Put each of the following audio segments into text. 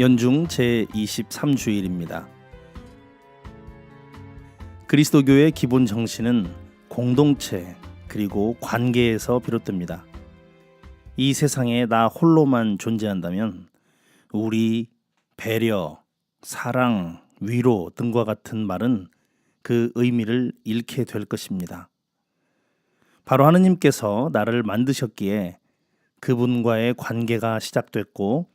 연중 제23주일입니다. 그리스도교의 기본 정신은 공동체 그리고 관계에서 비롯됩니다. 이 세상에 나 홀로만 존재한다면 우리, 배려, 사랑, 위로 등과 같은 말은 그 의미를 잃게 될 것입니다. 바로 하느님께서 나를 만드셨기에 그분과의 관계가 시작됐고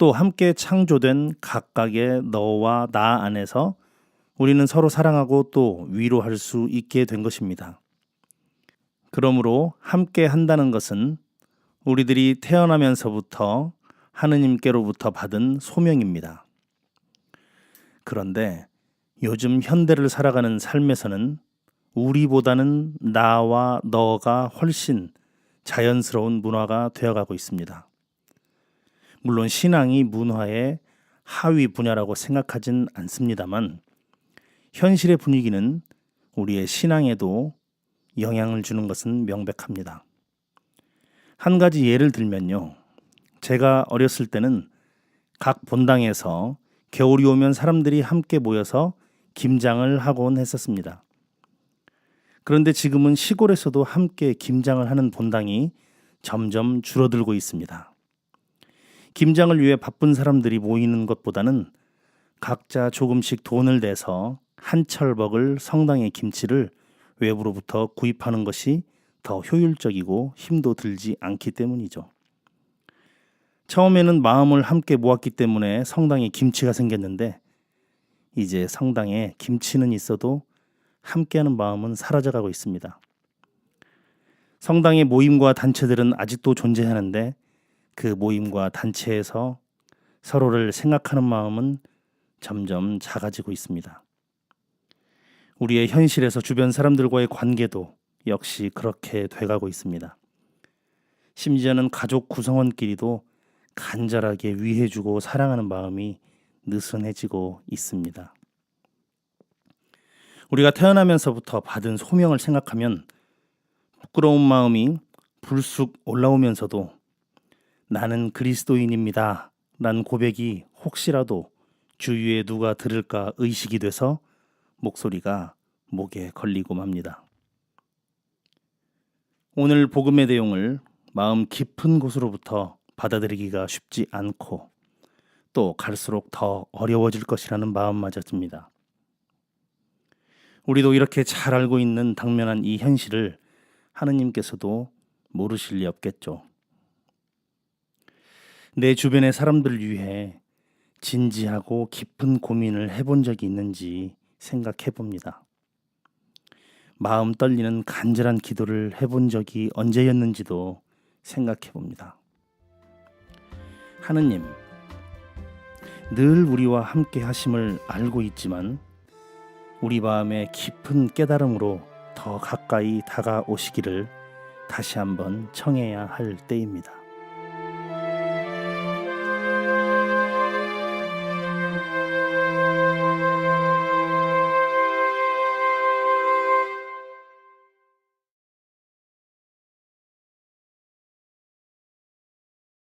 또 함께 창조된 각각의 너와 나 안에서 우리는 서로 사랑하고 또 위로할 수 있게 된 것입니다. 그러므로 함께 한다는 것은 우리들이 태어나면서부터 하느님께로부터 받은 소명입니다. 그런데 요즘 현대를 살아가는 삶에서는 우리보다는 나와 너가 훨씬 자연스러운 문화가 되어가고 있습니다. 물론 신앙이 문화의 하위 분야라고 생각하진 않습니다만 현실의 분위기는 우리의 신앙에도 영향을 주는 것은 명백합니다. 한 가지 예를 들면요. 제가 어렸을 때는 각 본당에서 겨울이 오면 사람들이 함께 모여서 김장을 하곤 했었습니다. 그런데 지금은 시골에서도 함께 김장을 하는 본당이 점점 줄어들고 있습니다. 김장을 위해 바쁜 사람들이 모이는 것보다는 각자 조금씩 돈을 내서 한 철먹을 성당의 김치를 외부로부터 구입하는 것이 더 효율적이고 힘도 들지 않기 때문이죠. 처음에는 마음을 함께 모았기 때문에 성당에 김치가 생겼는데 이제 성당에 김치는 있어도 함께하는 마음은 사라져가고 있습니다. 성당의 모임과 단체들은 아직도 존재하는데 그 모임과 단체에서 서로를 생각하는 마음은 점점 작아지고 있습니다. 우리의 현실에서 주변 사람들과의 관계도 역시 그렇게 돼가고 있습니다. 심지어는 가족 구성원끼리도 간절하게 위해주고 사랑하는 마음이 느슨해지고 있습니다. 우리가 태어나면서부터 받은 소명을 생각하면 부끄러운 마음이 불쑥 올라오면서도 나는 그리스도인입니다. 라는 고백이 혹시라도 주위에 누가 들을까 의식이 돼서 목소리가 목에 걸리고 맙니다. 오늘 복음의 내용을 마음 깊은 곳으로부터 받아들이기가 쉽지 않고 또 갈수록 더 어려워질 것이라는 마음마저 듭니다. 우리도 이렇게 잘 알고 있는 당면한 이 현실을 하느님께서도 모르실 리 없겠죠. 내 주변의 사람들을 위해 진지하고 깊은 고민을 해본 적이 있는지 생각해 봅니다. 마음 떨리는 간절한 기도를 해본 적이 언제였는지도 생각해 봅니다. 하느님, 늘 우리와 함께 하심을 알고 있지만 우리 마음의 깊은 깨달음으로 더 가까이 다가오시기를 다시 한번 청해야 할 때입니다.